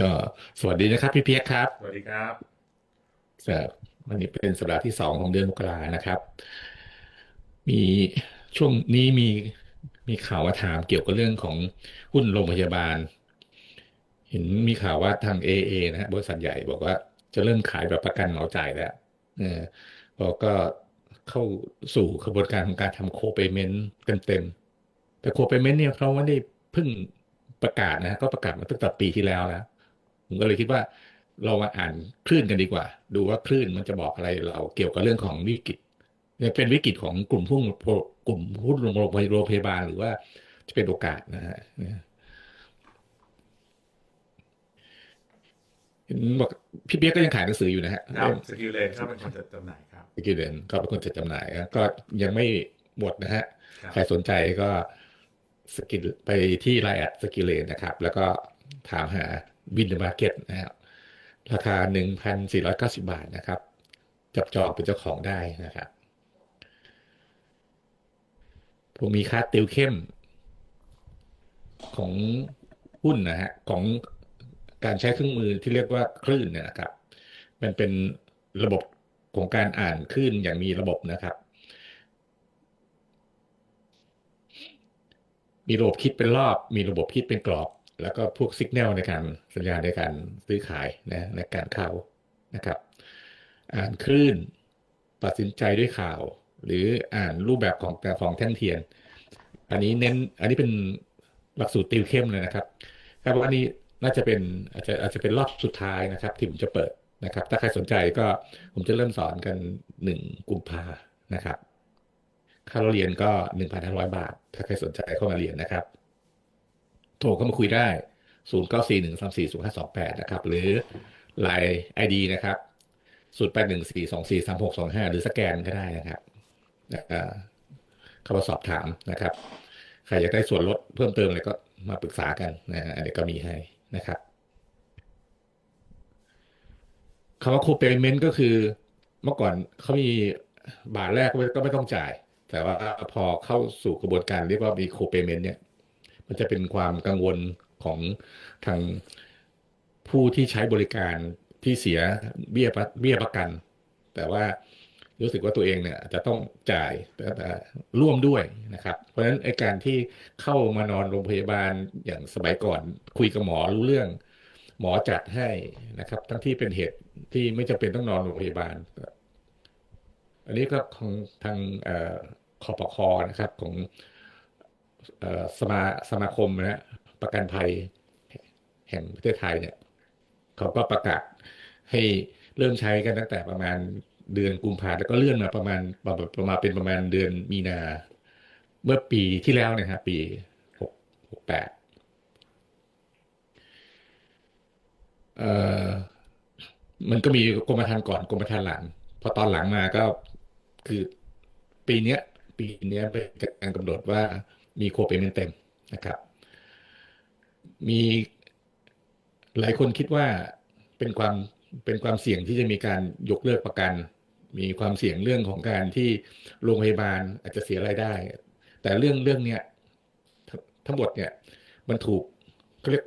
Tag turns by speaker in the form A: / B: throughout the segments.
A: ก็สวัสดีนะครับพี่เพียกครับ
B: สวัสดีครับ
A: ครับวันนี้เป็นสัปดาห์ที่สองของเดือนมกรานะครับ มีช่วงนี้มีมีข่าวมาถามเกี่ยวกับเรื่องของหุ้นโรงพยาบาล เห็นมีข่าวว่าทางเอเอนะฮะบริษัทใหญ่บอกว่าจะเริ่มขายแบบประกันเหมาจ่ายแล้วเออบอกก็เข้าสู่กระบวนการของการทำโคเปเมนต์เต็มๆแต่โคเปเมนต์เนี่ยเขาไม่ได้เพิ่งประกาศนะก็ประกาศมาตั้งแต่ปีที่แล้วแล้ว ผมก็เลยคิดว่าเรามาอ่านคลื่นกันดีกว่า ดูว่าคลื่นมันจะบอกอะไรเราเกี่ยวกับเรื่องของวิกฤตเนี่ยเป็นวิกฤตของกลุ่มหุ้นกลุ่มหุ้นโรงพยาบาลหรือว่าจะเป็นโอกาสนะฮะบอกพี่เบี้ยก็ยังขายหนังสืออยู่นะฮะ
B: ครับสกิลเลนก็เป็นคนจัดจำหน่ายครับ
A: สกิลเลนก็เป็นคนจัดจำหน่ายก็ยังไม่หมดนะฮะใครสนใจก็สกิลไปที่ไลน์แอดสกิลเลนนะครับ แล้วก็ถามหาวินเดอร์มาร์เก็ตนะครับราคาหนึ่งพันสี่ร้อยเก้าสิบาทนะครับ จับจองเป็นเจ้าของได้นะครับผมมีค่าติวเข้ม ของหุ้นนะฮะของการใช้เครื่องมือที่เรียกว่าคลื่นเนี่ยนะครับ มันเป็นระบบของการอ่านคลื่นอย่างมีระบบนะครับ มีระบบคิดเป็นรอบ มีระบบคิดเป็นกรอบ แล้วก็พวกสัญญาณในการสัญญาณในการซื้อขายนะในการเข้านะครับ อ่านคลื่นตัดสินใจด้วยข่าว หรืออ่านรูปแบบของแต่ของแท่งเทียน อันนี้เน้นอันนี้เป็นหลักสูตรติวเข้มเลยนะครับครับวันนี้น่าจะเป็นอาจจะอาจจะเป็นรอบสุดท้ายนะครับ ที่ผมจะเปิดนะครับ ถ้าใครสนใจก็ผมจะเริ่มสอนกันหนึ่งกุมภานะครับค่าเรียนก็หนึ่งพันห้าร้อยบาท ถ้าใครสนใจเข้ามาเรียนนะครับ โทรเข้ามาคุยได้ 0 9 4 1 3 4 0 5 2 8 นะครับ หรือ Line ID นะครับ0 8 1 4 2 4 3 6 2 5 หรือสแกนก็ได้นะครับเข้ามาสอบถามนะครับ ใครอยากได้ส่วนลดเพิ่มเติมอะไรก็มาปรึกษากันนะอันนี้ก็มีให้นะครับคำว่าโคเปเมนต์ก็คือเมื่อก่อนเขามีบาทแรกก็ไม่ต้องจ่าย แต่ว่าพอเข้าสู่กระบวนการเรียกว่ามีโคเปเมนต์เนี่ย มันจะเป็นความกังวลของทางผู้ที่ใช้บริการที่เสียเบี้ยเบี้ยประกัน แต่ว่ารู้สึกว่าตัวเองเนี่ยจะต้องจ่ายแต่ร่วมด้วยนะครับ เพราะฉะนั้นไอการที่เข้ามานอนโรงพยาบาลอย่างสมัยก่อน คุยกับหมอรู้เรื่อง หมอจัดให้นะครับ ทั้งที่เป็นเหตุที่ไม่จำเป็นต้องนอนโรงพยาบาล อันนี้ก็ของทางคอปคอนะครับ ของ สมาสมาคมนะประกันภัยแห่งประเทศไทยเนี่ยเขาก็ประกาศให้เริ่มใช้กันตั้งแต่ประมาณเดือนกุมภาแล้วก็เลื่อนมาประมาณประมาณเป็นประมาณเดือนมีนา เมื่อปีที่แล้วเนี่ยครับปีหกหกแปดเอ่อมันก็มีกรมธรรม์ก่อนกรมธรรม์หลัง พอตอนหลังมาก็คือปีเนี้ย ปีเนี้ยเป็นการกำหนดว่า มีโคเปเมนต์เต็มนะครับ มีหลายคนคิดว่าเป็นความเป็นความเสี่ยงที่จะมีการยกเลิกประกัน มีความเสี่ยงเรื่องของการที่โรงพยาบาลอาจจะเสียรายได้ แต่เรื่องเรื่องเนี้ยทั้งหมดเนี่ยมันถูกเขาเรียก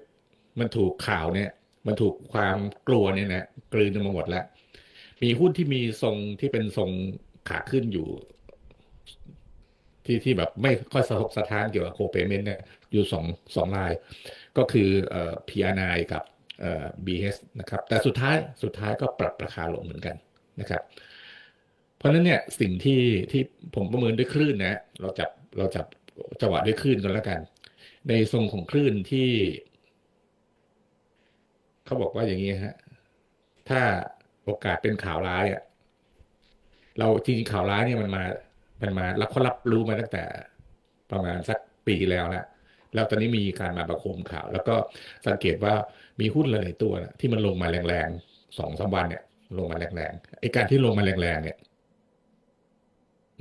A: มันถูกข่าวเนี่ย มันถูกความกลัวเนี่ยนะกลืนมาหมดแล้ว มีหุ้นที่มีทรงที่เป็นทรงขาขึ้นอยู่ ที่ที่แบบไม่ค่อยสะทกสะท้านเกี่ยวกับโคเปเมนต์เนี่ยอยู่สองสองราย ก็คือเอ่อ PRNI กับเอ่อ BH นะครับแต่สุดท้ายสุดท้ายก็ปรับราคาลงเหมือนกันนะครับ เพราะฉะนั้นเนี่ยสิ่งที่ที่ผมประเมินด้วยคลื่นนะเราจับเราจับจังหวะด้วยคลื่นกันแล้วกัน ในทรงของคลื่นที่ เขาบอกว่าอย่างนี้ฮะถ้าโอกาสเป็นข่าวร้ายอะเราจริงๆข่าวร้ายเนี่ยมันมา มันมารับเขารับรู้มาตั้งแต่ประมาณสักปีแล้วแหละแล้วตอนนี้มีการมาประโคมข่าว แล้วก็สังเกตว่ามีหุ้นหลายตัวนะที่มันลงมาแรงๆสองสาวันเนี่ยลงมาแรงๆไอ้การที่ลงมาแรงๆเนี่ย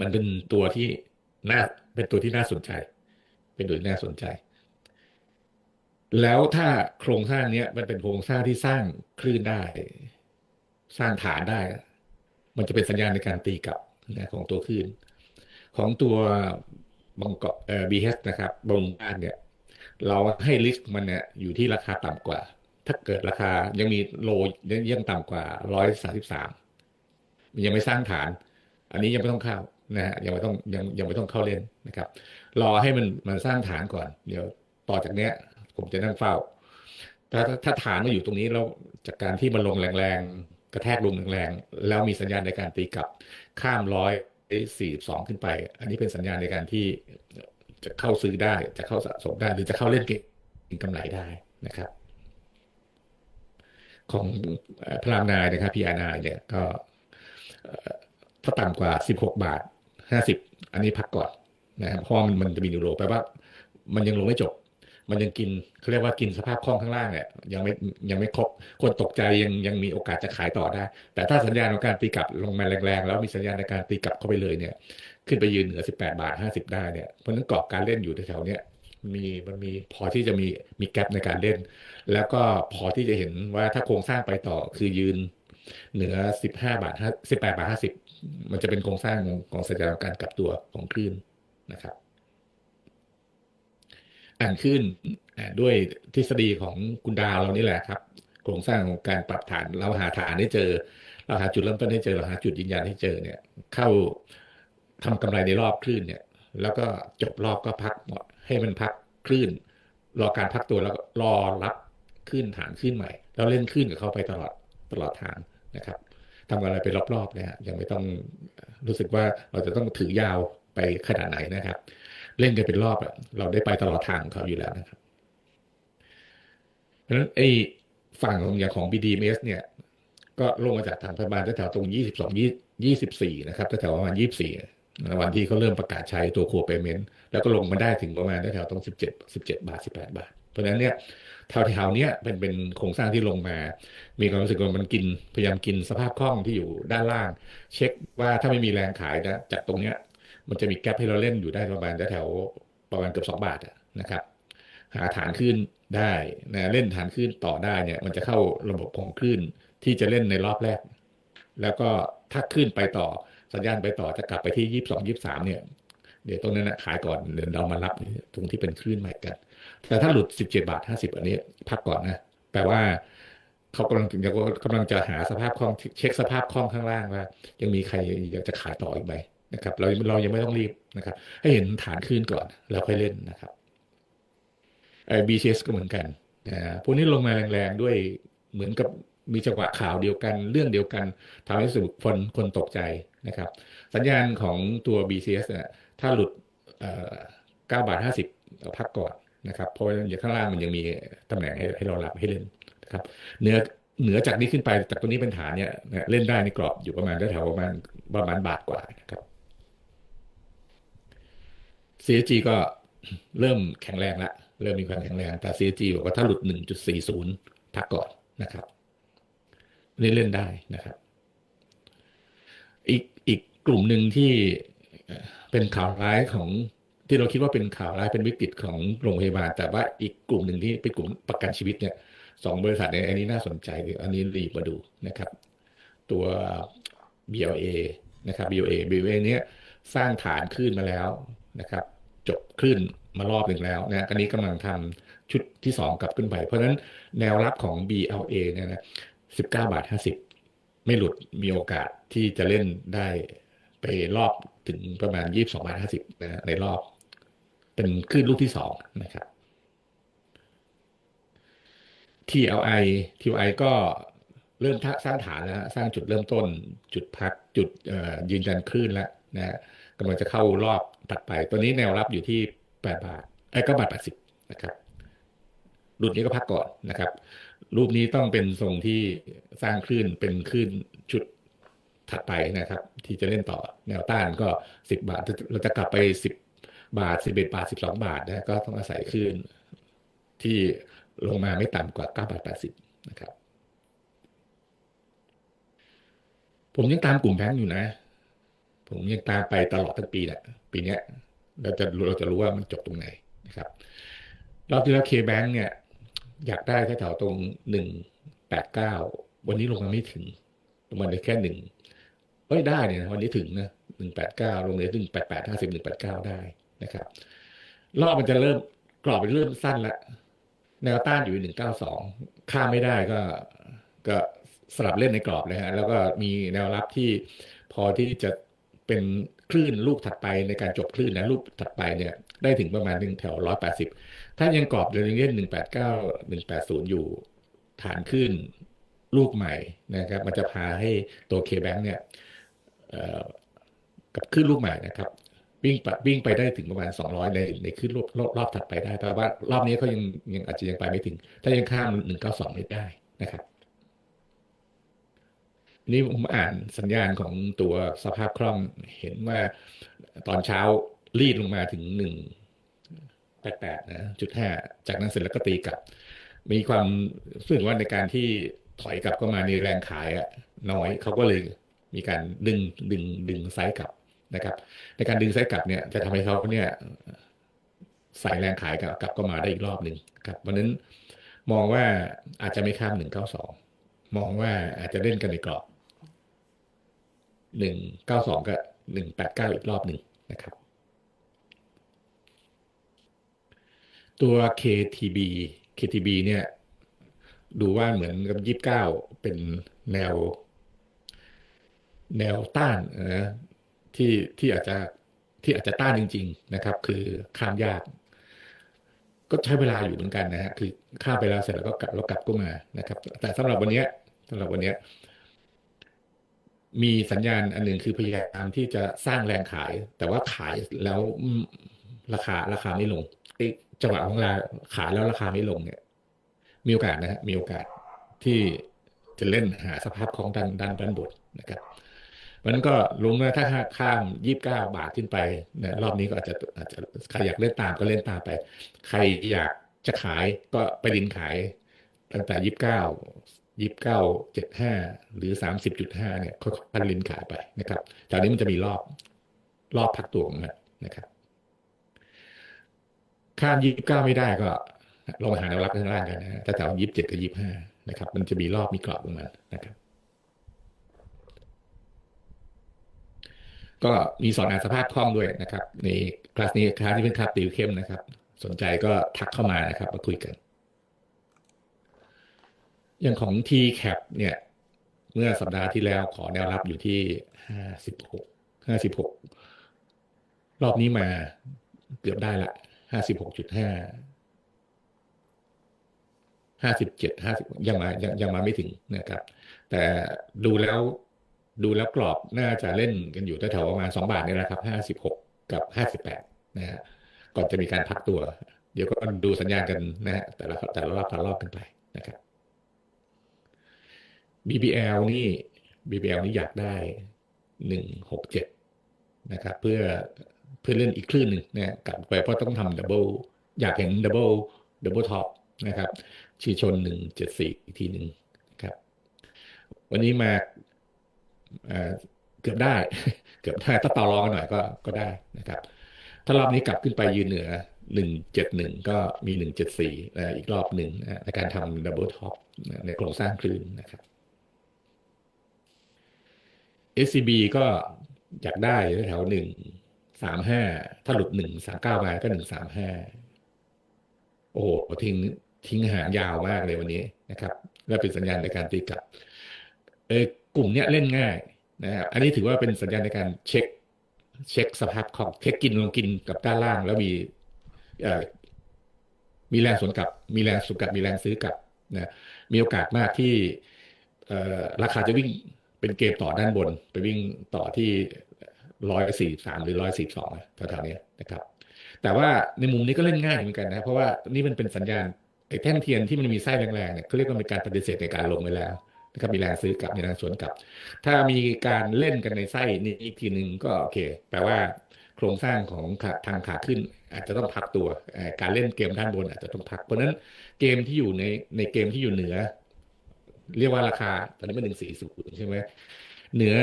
A: มันเป็นตัวที่น่าเป็นตัวที่น่าสนใจ เป็นตัวที่น่าสนใจ แล้วถ้าโครงสร้างเนี้ยมันเป็นโครงสร้างที่สร้างคลื่นได้ สร้างฐานได้ มันจะเป็นสัญญาณในการตีกลับนะของตัวคลื่น ของตัวบางเกาะเอ่อบีเฮสนะครับบงการเนี่ย เราให้ลิสต์มันเนี่ยอยู่ที่ราคาต่ำกว่า ถ้าเกิดราคายังมีโลยังต่ำกว่าร้อยสาสิบสามยังไม่สร้างฐาน อันนี้ยังไม่ต้องเข้านะฮะยังไม่ต้องยังยังไม่ต้องเข้าเล่นนะครับ รอให้มันมันสร้างฐานก่อน เดี๋ยวต่อจากเนี้ย ผมจะนั่งเฝ้า ถ้าถ้าฐานมาอยู่ตรงนี้แล้วจากการที่มันลงแรงๆกระแทกลงแรงๆแล้วมีสัญญาณในการตีกลับข้ามร้อย สี่สองขึ้นไป อันนี้เป็นสัญญาณในการที่จะเข้าซื้อได้ จะเข้าสะสมได้ หรือจะเข้าเล่นเก็งกำไรได้นะครับ ของพลามนายนะครับ PRNI เนี่ยก็ถ้าต่ำกว่า 16 บาท 50 อันนี้พักก่อนนะครับเพราะมันมันจะมีนิวโรแปลว่า มันยังลงไม่จบ มันยังกินเขาเรียกว่ากินสภาพคล่องข้างล่างเนี่ยยังไม่ยังไม่ครบคนตกใจยังยังมีโอกาสจะขายต่อได้ แต่ถ้าสัญญาณของการตีกลับลงมาแรงๆ แล้วมีสัญญาณในการตีกลับเข้าไปเลยเนี่ยขึ้นไปยืนเหนือ 18 บาท 50 ได้เนี่ยเพราะนั้นกรอบการเล่นอยู่แถวๆเนี้ยมีมันมีพอที่จะมีมีแกลบในการเล่น แล้วก็พอที่จะเห็นว่าถ้าโครงสร้างไปต่อคือยืนเหนือ 15 บาท 18 บาท 50 มันจะเป็นโครงสร้างของสัญญาณการกลับตัวของคลื่นนะครับ อ่านขึ้นด้วยทฤษฎีของคุณดาวเรานี่แหละครับ โครงสร้างของการปรับฐานเราหาฐานให้เจอ เราหาจุดเริ่มต้นให้เจอเราหาจุดยืนยันให้เจอเนี่ย เข้าทำกำไรในรอบคลื่นเนี่ย แล้วก็จบรอบก็พักให้มันพักคลื่น รอการพักตัวแล้วรอรับขึ้นฐานขึ้นใหม่ แล้วเล่นขึ้นกับเขาไปตลอดตลอดทางนะครับทำอะไรไปรอบๆเนี่ยยังไม่ต้องรู้สึกว่าเราจะต้องถือยาวไปขนาดไหนนะครับ เล่นกันเป็นรอบเราได้ไปตลอดทางเขาอยู่แล้วนะครับ เพราะฉะนั้นไอ้ฝั่งของอย่างของ BDMs เนี่ย ก็ลงมาจากฐานประมาณแถวตรง 22 24 นะครับแถวประมาณ 24 วันที่เขาเริ่มประกาศใช้ตัวครัวเปเมนต์แล้วก็ลงมาได้ถึงประมาณแถวตรง 17 17 บาท 18 บาท เพราะฉะนั้นเนี่ยแถวๆนี้เป็นเป็นโครงสร้างที่ลงมา มีความรู้สึกว่ามันกินพยายามกินสภาพคล่องที่อยู่ด้านล่าง เช็คว่าถ้าไม่มีแรงขายนะจากตรงเนี้ย มันจะมีแกลบให้เราเล่นอยู่ได้ประมาณแถวประมาณเกือบ2บาทนะครับหาฐานขึ้นได้นะเล่นฐานขึ้นต่อได้เนี่ย มันจะเข้าระบบของคลื่นที่จะเล่นในรอบแรก แล้วก็ถ้าขึ้นไปต่อสัญญาณไปต่อจะกลับไปที่ยี่สิบสองยี่สามเนี่ย เดี๋ยวตรงนั้นนะขายก่อนเดี๋ยวเรามารับตรงที่เป็นคลื่นใหม่กัน แต่ถ้าหลุดสิบเจ็ดบาทห้าสิบอันนี้พักก่อนนะแปลว่าเขากำลังถึงจะกำลังจะหาสภาพคล่องเช็คสภาพคล่องข้างล่างว่า ยังมีใครอยากจะขายต่ออีกไหม นะครับเราเรายังไม่ต้องรีบนะครับ ให้เห็นฐานขึ้นก่อนแล้วค่อยเล่นนะครับไอ้ BCS ก็เหมือนกันนะพวกนี้ลงมาแรงๆด้วยเหมือนกับมีจังหวะข่าวเดียวกัน เรื่องเดียวกันทำให้สึกคนคนตกใจนะครับ สัญญาณของตัว BCS เนี่ยถ้าหลุดเก้าบาทห้าสิบพักก่อนนะครับ เพราะอย่างข้างล่างมันยังมีตำแหน่งให้ให้เรารับให้เล่นนะครับเนื้อเหนือจากนี้ขึ้นไปจากตรงนี้เป็นฐานเนี่ยเล่นได้ในกรอบอยู่ประมาณแถวประมาณประมาณบาทกว่านะครับ CSG ก็เริ่มแข็งแรงละเริ่มมีความแข็งแรงแต่ CSG บอกว่าถ้าหลุด 1.40พักก่อนนะครับเล่นเล่นได้นะครับ อีกอีกกลุ่มหนึ่งที่เป็นข่าวร้ายของที่เราคิดว่าเป็นข่าวร้ายเป็นวิกฤตของโรงพยาบาล แต่ว่าอีกกลุ่มหนึ่งที่เป็นกลุ่มประกันชีวิตเนี่ยสองบริษัทในอันนี้น่าสนใจอันนี้รีบมาดูนะครับ ตัว BLA นะครับ BLA BLA เนี้ยสร้างฐานขึ้นมาแล้ว นะครับ จบขึ้นมารอบหนึ่งแล้วนะอันนี้กำลังทำชุดที่สองกลับขึ้นไป เพราะฉะนั้นแนวรับของ BLA เนี่ยนะ19 บาท 50 ไม่หลุดมีโอกาสที่จะเล่นได้ไปรอบถึงประมาณ 22 บาท 50นะในรอบ เป็นขึ้นลูกที่สองนะครับ TLI TLI ก็เริ่มสร้างฐานแล้วสร้างจุดเริ่มต้น จุดพักจุดยืนยันคลื่นแล้วนะกำลังจะเข้ารอบ ตัดไป ตัวนี้แนวรับอยู่ที่8บาทไอ้ก็บาท80นะครับรุ่นนี้ก็พักก่อนนะครับ รูปนี้ต้องเป็นทรงที่สร้างคลื่นเป็นคลื่นชุดถัดไปนะครับ ที่จะเล่นต่อแนวต้านก็10บาท เราจะกลับไป10บบาท11บเอ็ดบาท12บสองบาทนะก็ต้องอาศัยคลื่นที่ลงมาไม่ต่ำกว่า9บาท80นะครับ ผมยังตามกลุ่มแบงค์อยู่นะ ผมยังตามไปตลอดทั้งปีแหละปีนี้เราจะเราจะรู้ว่ามันจบตรงไหนนะครับรอบที่แล้วเคแบงค์เนี่ย อยากได้แถวตรงหนึ่งแปดเก้าวันนี้ลงมาไม่ถึงลงมาได้แค่หนึ่งเอ้ยได้เนี่ยวันนี้ถึงนะหนึ่งแปดเก้าลงเลยหนึ่งแปดแปดห้าสิบหนึ่งแปดเก้าได้นะครับ รอบมันจะเริ่มกรอบมันเริ่มสั้นละแนวต้านอยู่หนึ่งเก้าสองข้ามไม่ได้ก็ ก็สลับเล่นในกรอบเลยฮะแล้วก็มีแนวรับที่พอที่จะ เป็นคลื่นลูกถัดไปในการจบคลื่นนะลูกถัดไปเนี่ยได้ถึงประมาณหนึ่งแถวร้อยแปดสิบถ้ายังกรอบเดินเล่นหนึ่งแปดเก้าหนึ่งแปดศูนย์อยู่ฐานขึ้นลูกใหม่นะครับ มันจะพาให้ตัว K-Bank เนี่ยกับขึ้นลูกใหม่นะครับ วิ่งไปวิ่งไปได้ถึงประมาณ 200 ในในขึ้นรอบรอบรอบถัดไปได้ แต่ว่ารอบนี้เขายังยังอาจจะยังไปไม่ถึง ถ้ายังข้าม 192 ไม่ได้นะครับ นี่ผมอ่านสัญญาณของตัวสภาพคล่องเห็นว่าตอนเช้ารีดลงมาถึง188นะจุดห้าจากนั้นเสร็จแล้วก็ตีกลับ มีความรู้สึกว่าในการที่ถอยกลับก็มาในแรงขายอะน้อยเขาก็เลยมีการดึงดึงดึงไซส์กลับนะครับ ในการดึงไซส์กลับเนี่ยจะทำให้เขาเนี่ยใส่แรงขายกลับกลับก็มาได้อีกรอบหนึ่งครับเพราะนั้นมองว่าอาจจะไม่ข้ามหนึ่งเก้าสองมองว่าอาจจะเล่นกันในกรอบ หนึ่งเก้าสองกับหนึ่งแปดเก้าอีกรอบหนึ่งนะครับ ตัว KTB KTB เนี่ย ดูว่าเหมือนกับยี่สิบเก้าเป็นแนว แนวต้านนะที่ที่อาจจะที่อาจจะต้านจริง ๆ นะครับ คือข้ามยาก ก็ใช้เวลาอยู่เหมือนกันนะฮะคือข้ามไปแล้วเสร็จแล้วก็กลับแล้วกลับก็มานะครับ แต่สำหรับวันนี้สำหรับวันนี้ มีสัญญาณอันหนึ่งคือพยายามที่จะสร้างแรงขาย แต่ว่าขายแล้วราคาราคาไม่ลงไอ้จังหวะของราขายแล้วราคาไม่ลงเนี่ย มีโอกาสนะฮะมีโอกาสที่จะเล่นหาสภาพคล่องด้านด้านด้านบนนะครับเพราะนั้นก็ลุงว่าถ้าข้ามยี่สิบเก้าบาทขึ้นไปนะรอบนี้ก็อาจจะอาจจะใครอยากเล่นตามก็เล่นตามไป ใครอยากจะขายก็ไปดินขายตั้งแต่ยี่สิบเก้า ยี่สิบเก้าเจ็ดห้าหรือสามสิบจุดห้าเนี่ยค่อยๆลินขายไปนะครับจากนี้มันจะมีรอบรอบพักตัวงมันนะครับข้ามยี่สิบเก้าไม่ได้ก็ลองมาหาแนวรับข้างล่างกันนะฮะถ้าแถวยี่สิบเจ็ดกับยี่สิบห้านะครับ มันจะมีรอบมีกรอบของมันนะครับ ก็มีสอนอ่านสภาพคล่องด้วยนะครับ ในคลาสนี้คลาสที่เป็นคลาสติวเข้มนะครับ สนใจก็ทักเข้ามานะครับ มาคุยกัน อย่างของ TCAP เนี่ย เมื่อสัปดาห์ที่แล้วขอแนวรับอยู่ที่ห้าสิบหกห้าสิบหกรอบนี้มาเกือบได้ละห้าสิบหกจุดห้าห้าสิบเจ็ดห้าสิบยังมายังยังมาไม่ถึงนะครับ แต่ดูแล้วดูแล้วกรอบน่าจะเล่นกันอยู่แถวๆประมาณสองบาทนี่แหละครับห้าสิบหกกับห้าสิบแปดนะฮะก่อนจะมีการพักตัว เดี๋ยวก็ดูสัญญาณกันนะฮะแต่ละแต่ละรอบแต่ละรอบกันไปนะครับ BBL นี่ BBL นี่อยากได้หนึ่งหกเจ็ดนะครับ เพื่อเพื่อเล่นอีกคลื่นหนึ่งเนี่ยกลับไปเพราะต้องทำดับเบิลอยากเห็นดับเบิลดับเบิลท็อปนะครับชีชนหนึ่งเจ็ดสี่อีกทีหนึ่งครับ วันนี้มาเอ่อเกือบได้ เกือบได้ถ้าต่อรองกันหน่อยก็ก็ได้นะครับ ถ้ารอบนี้กลับขึ้นไปยืนเหนือหนึ่งเจ็ดหนึ่งก็มีหนึ่งเจ็ดสี่อีกรอบหนึ่งนะในการทำดับเบิลท็อปในโครงสร้างคลื่นนะครับ SCB ก็อยากได้แถวหนึ่งสามห้าถ้าหลุดหนึ่งสามเก้ามาก็หนึ่งสามห้าโอ้โหทิ้งทิ้งหางยาวมากเลยวันนี้นะครับและเป็นสัญญาณในการตีกลับเออกลุ่มเนี้ยเล่นง่ายนะครับอันนี้ถือว่าเป็นสัญญาณในการเช็ค เช็คสภาพคล่องเช็คกินลงกินกับด้านล่าง แล้วมีเอ่อมีแรงสวนกลับ มีแรงสวนกลับมีแรงซื้อกลับนะมีโอกาสมากที่เอ่อราคาจะวิ่ง เป็นเกมต่อด้านบน ไปวิ่งต่อที่ร้อยสี่สามหรือร้อยสี่สองแถวๆนี้นะครับ แต่ว่าในมุมนี้ก็เล่นง่ายเหมือนกันนะ เพราะว่านี่มันเป็นสัญญาณไอ้แท่งเทียนที่มันมีไส้แรงๆเนี่ยเขาเรียกว่าเป็นการปฏิเสธในการลงไปแล้วนะครับมีแรงซื้อกลับมีแรงสวนกลับ ถ้ามีการเล่นกันในไส้นี้อีกทีหนึ่งก็โอเค แปลว่าโครงสร้างของขาทางขาขึ้น อาจจะต้องพักตัวเอ่อการเล่นเกมด้านบนอาจจะต้องพัก เพราะฉะนั้นเกมที่อยู่ในในเกมที่อยู่เหนือ เรียกว่าราคา ตอนนี้เป็นหนึ่งสี่ศูนย์ใช่ไหมเหนือ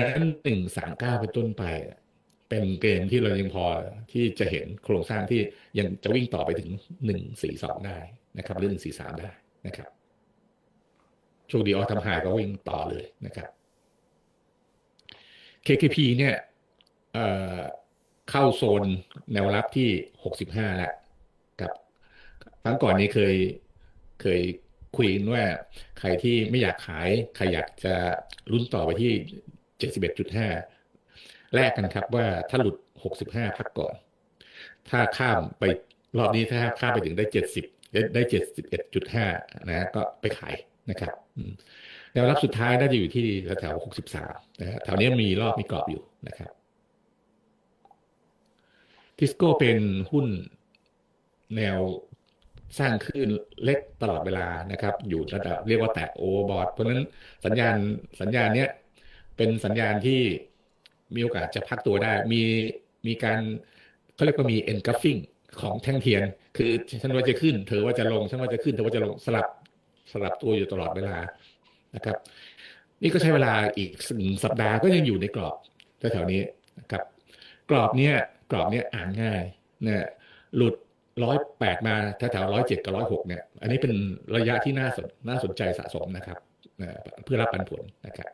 A: หนึ่งสามเก้าเป็นต้นไป เป็นเกมที่เรายังพอที่จะเห็นโครงสร้างที่ยังจะวิ่งต่อไปถึงหนึ่งสี่สองได้นะครับหรือหนึ่งสี่สามได้นะครับโชคดีออทำหายก็วิ่งต่อเลยนะครับ KKP เนี่ยเเข้าโซนแนวรับที่หกสิบห้าแล้วกับครั้งก่อนนี้เคยเคย คุยว่าใครที่ไม่อยากขาย ใครอยากจะลุ้นต่อไปที่ 71.5 แลกกันครับว่าถ้าหลุด 65 พักก่อน ถ้าข้ามไปรอบนี้ถ้าข้ามไปถึงได้ 70ได้ได้ 71.5 นะก็ไปขายนะครับแนวรับสุดท้ายน่าจะอยู่ที่แถว63นะแถวนี้มีรอบมีกรอบอยู่นะครับทิสโก้เป็นหุ้นแนว สร้างคลื่นเล็กตลอดเวลานะครับ อยู่ระดับเรียกว่าแตะโอเวอร์บอทเพราะนั้นสัญญาณสัญญาณเนี้ยเป็นสัญญาณที่มีโอกาสจะพักตัวได้ มีมีการเขาเรียกว่ามี engulfing ของแท่งเทียน คือฉันว่าจะขึ้น เธอว่าจะลงฉันว่าจะขึ้นเธอว่าจะลงสลับสลับตัวอยู่ตลอดเวลานะครับ นี่ก็ใช้เวลาอีกสัปดาห์ก็ยังอยู่ในกรอบแถวๆนี้นะครับ กรอบเนี้ยกรอบเนี้ยอ่านง่ายเนี่ยหลุด ร้อยแปดมาแถวๆร้อยเจ็ดกับร้อยหกเนี่ย อันนี้เป็นระยะที่น่าสนน่าสนใจสะสมนะครับเพื่อรับปันผลนะครับ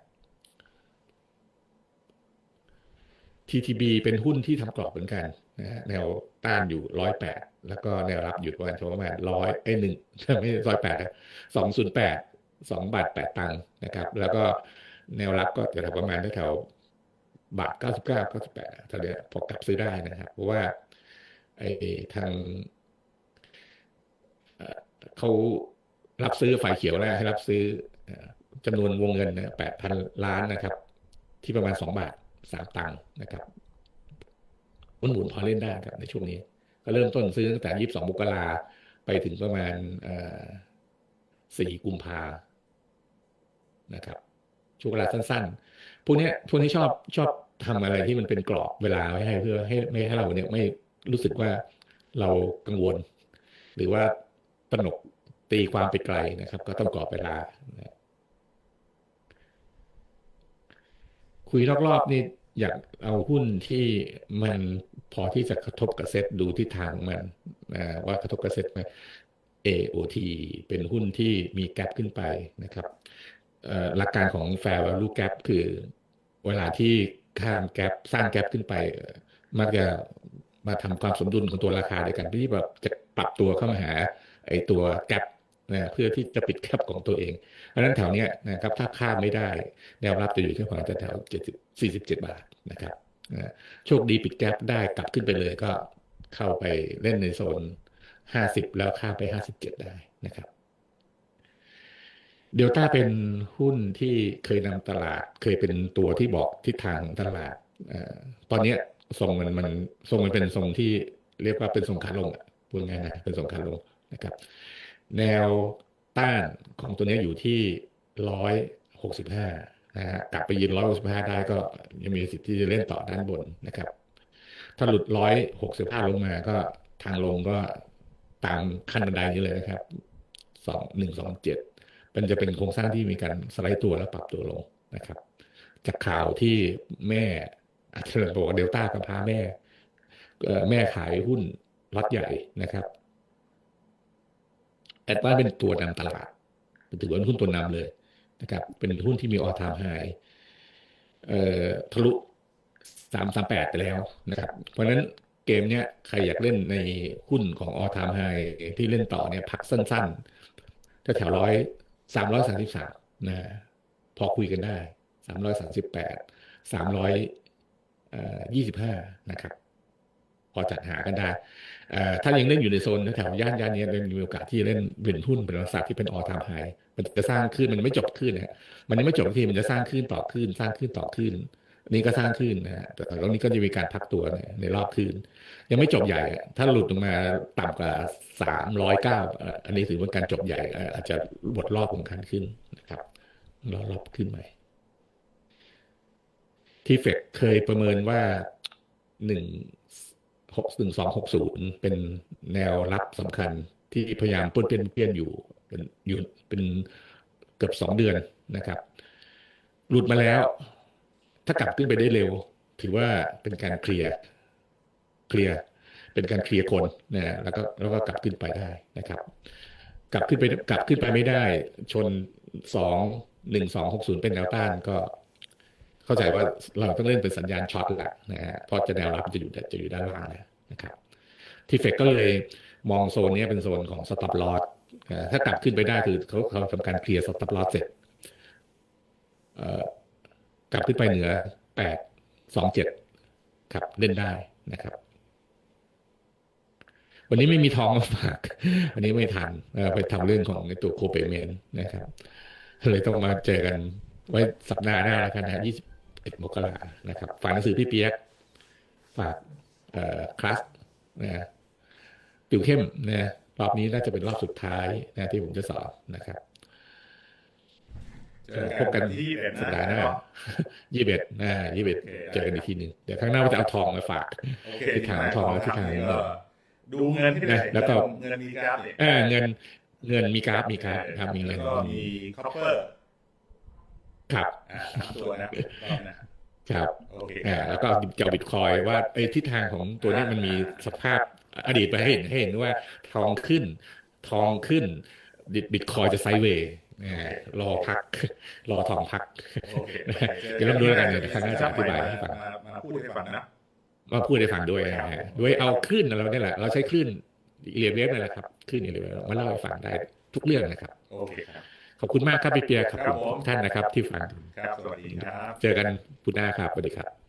A: TTB เป็นหุ้นที่ทำกรอบเหมือนกันนะแนวต้านอยู่ร้อยแปดแล้วก็แนวรับอยู่ประมาณประมาณร้อยไอ้หนึ่งไม่ร้อยแปดสองศูนย์แปดสองบาทแปดตังค์นะครับ แล้วก็แนวรับก็จะประมาณแถวบาทเก้าสิบเก้าเก้าสิบแปดถ้าเดี๋ยวพอกลับซื้อได้นะครับ เพราะว่าไอ้ทาง เขารับซื้อฝ่ายเขียวแล้วให้รับซื้อจำนวนวงเงินแปดพันล้านนะครับ ที่ประมาณสองบาทสามตังค์นะครับหุ้นหมุนพอเล่นได้ครับในช่วงนี้ ก็เริ่มต้นซื้อตั้งแต่ยี่สิบสองมกราไปถึงประมาณสี่กุมภานะครับช่วงเวลาสั้นๆ พวกนี้พวกนี้ชอบชอบทำอะไรที่มันเป็นกรอบเวลาไว้ให้เพื่อให้ไม่ให้เราเนี่ยไม่รู้สึกว่าเรากังวล หรือว่า ตระหนกตีความไปไกลนะครับ ก็ต้องกรอบเวลา คุยรอบๆนี่อยากเอาหุ้นที่มันพอที่จะกระทบกับเซ็ตดูทิศทางมันนะว่ากระทบกับเซ็ตไหม AOT เป็นหุ้นที่มีแกลบขึ้นไปนะครับหลักการของ Fair Value Gap คือเวลาที่ข้ามแกลบสร้างแกลบขึ้นไป มักจะมาทำความสมดุลของตัวราคาในการที่แบบจะปรับตัวเข้ามาหา ไอ้ตัวแกลบนะเพื่อที่จะปิดแคปของตัวเองเพราะนั้นแถวเนี้ยนะครับถ้าข้ามไม่ได้ แนวรับจะอยู่ที่ประมาณแถวเจ็ดสิบสี่สิบเจ็ดบาทนะครับโชคดีปิดแกลบได้กลับขึ้นไปเลยก็เข้าไปเล่นในโซนห้าสิบแล้วข้ามไปห้าสิบเจ็ดได้นะครับเดลต้าเป็นหุ้นที่เคยนำตลาด เคยเป็นตัวที่บอกทิศทางตลาดอตอนนี้ทรงมันมันทรงมันเป็นทรงที่เรียกว่าเป็นทรงขาลงอะพูดง่ายๆเป็นทรงขาลง นะครับ แนวต้านของตัวนี้อยู่ที่ร้อยหกสิบห้านะฮะกลับไปยืนร้อยหกสิบห้าได้ก็ยังมีสิทธิ์ที่จะเล่นต่อด้านบนนะครับ ถ้าหลุดร้อยหกสิบห้าลงมาก็ทางลงก็ตามขั้นบันไดนี้เลยนะครับสองหนึ่งสองเจ็ดมันจะเป็นโครงสร้างที่มีการสไลด์ตัวแล้วปรับตัวลงนะครับ จากข่าวที่แม่อาจจะบอกว่าเดลต้ากับพาแม่แม่ขายหุ้นล็อตใหญ่นะครับ แอดวานเป็นตัวนำตลาดถือว่าเป็นหุ้นตัวนำเลยนะครับ เป็นหุ้นที่มีออทามไฮเอ่อทะลุสามสามแปดไปแล้วนะครับ เพราะฉะนั้นเกมเนี้ยใครอยากเล่นในหุ้นของออทามไฮที่เล่นต่อเนี่ยพักสั้นๆแถวร้อยสามร้อยสามสิบสามนะพอคุยกันได้สามร้อยสามสิบแปดสามร้อยยี่สิบห้านะครับ พอจัดหากันได้เอ่อถ้ายังเล่นอยู่ในโซนแถวย่านย่านนี้ยังมีโอกาสที่เล่นเป็นหุ้นเป็นลักษณะที่เป็นออทามไฮมันจะสร้างขึ้นมันไม่จบขึ้นนะฮะมันยังไม่จบทีมันจะสร้างขึ้นต่อขึ้น สร้างขึ้นต่อขึ้นนนี้ก็สร้างขึ้นนะฮะแต่ตอนนี้ก็จะมีการพักตัวในในรอบขึ้น ยังไม่จบใหญ่ ถ้าหลุดลงมาต่ำกว่าสามร้อยเก้าอันนี้ถือว่าการจบใหญ่เอ่ออาจจะบทรอบของการขึ้นนะครับรอรอบขึ้นใหม่ที่เฟกเคยประเมินว่าหนึ่ง หกหนึ่งสองหกศูนย์เป็นแนวรับสำคัญที่พยายามป้นเปี้ยนเปี้ยนอยู่เป็นอยู่เป็นเกือบสองเดือนนะครับ หลุดมาแล้ว ถ้ากลับขึ้นไปได้เร็ว ถือว่าเป็นการเคลียร์เคลียร์เป็นการเคลียร์คนนะแล้วก็แล้วก็กลับขึ้นไปได้นะครับ กลับขึ้นไปกลับขึ้นไปไม่ได้ ชนสองหนึ่งสองหกศูนย์เป็นแนวต้านก็ เข้าใจว่าเราต้องเล่นเป็นสัญญาณช็อตแหละนะฮะเพราะจะแนวรับจะอยู่จะอยู่ด้านล่างนะครับทีเฟกก็เลยมองโซนนี้เป็นโซนของ stop loss อ่าถ้าตัดขึ้นไปได้คือเขาเขาทำการเคลียร์สต็อปลอสเสร็จกลับขึ้นไปเหนือแปดสองเจ็ดครับเล่นได้นะครับ วันนี้ไม่มีทองมาฝาก วันนี้ไม่ทันเอ่อไปทำเรื่องของตัวโคเปเมนนะครับเลยต้องมาเจอกันไว้สัปดาห์หน้าแล้วกันนะยี่สิบ เอ็ดมกรานะครับ ฝากหนังสือพี่เปียก ฝากเอ่อคลาสนะติวเข้มนะรอบนี้น่าจะเป็นรอบสุดท้ายนะที่ผมจะสอนนะครับ
B: เจอ
A: พบกัน
B: ที่ยี่สิบเอ็ด
A: สัปดาห์ห
B: นะ
A: น้ายี่สิบเอ็ดนะยี่สิบเอ็ด
B: โอเค
A: เจอกันอีกทีหนึ่งเดี๋ยวครั้งหน้าว่าจะเอาทองมาฝาก
B: โอเค
A: ทิศทางทองและทิศทาง
B: เออดูเงินที่ไหน
A: นะแล้วก็
B: เงินมีกราฟเนี่ย
A: เออเงินเงินมีกราฟมีกราฟครับมีเงิน
B: แล้วก็มีคอปเปอร์
A: ครับ
B: อ่าสามตัวนะรอบนะครับโอเค
A: อ่าแล้วก็จะเอาบิตคอยว่าไอ้ทิศทางของตัวเนี้ยมันมีสภาพอดีตไปให้เห็นให้เห็นว่าทองขึ้น ทองขึ้นบิตคอยจะไซด์เวย์อ่ารอพัก รอทองพัก
B: โอเค
A: เดี๋ยวเราดูแล้วกันเดี๋ยวครั้งหน้าจะอธิบายให้ฟัง
B: มามาพูดให้ฟังนะ
A: มาพูดให้ฟังด้วยนะฮะด้วยเอาคลื่นเราเนี่ยแหละ เราใช้คลื่นเรียนเวฟนั่นแหละครับคลื่นเรียนเวฟมาเล่าให้ฟังได้ทุกเรื่องนะครับ
B: โอเคครับ
A: ขอบคุณมากครับพี่เปียขอบ
B: ครั
A: คุ
B: บ
A: ณ
B: ผม
A: ทุกท่านนะครับที่ฟัง
B: ครับสวัสดีครับ
A: เจอกันพุธหน้าครับสวัสดีครับ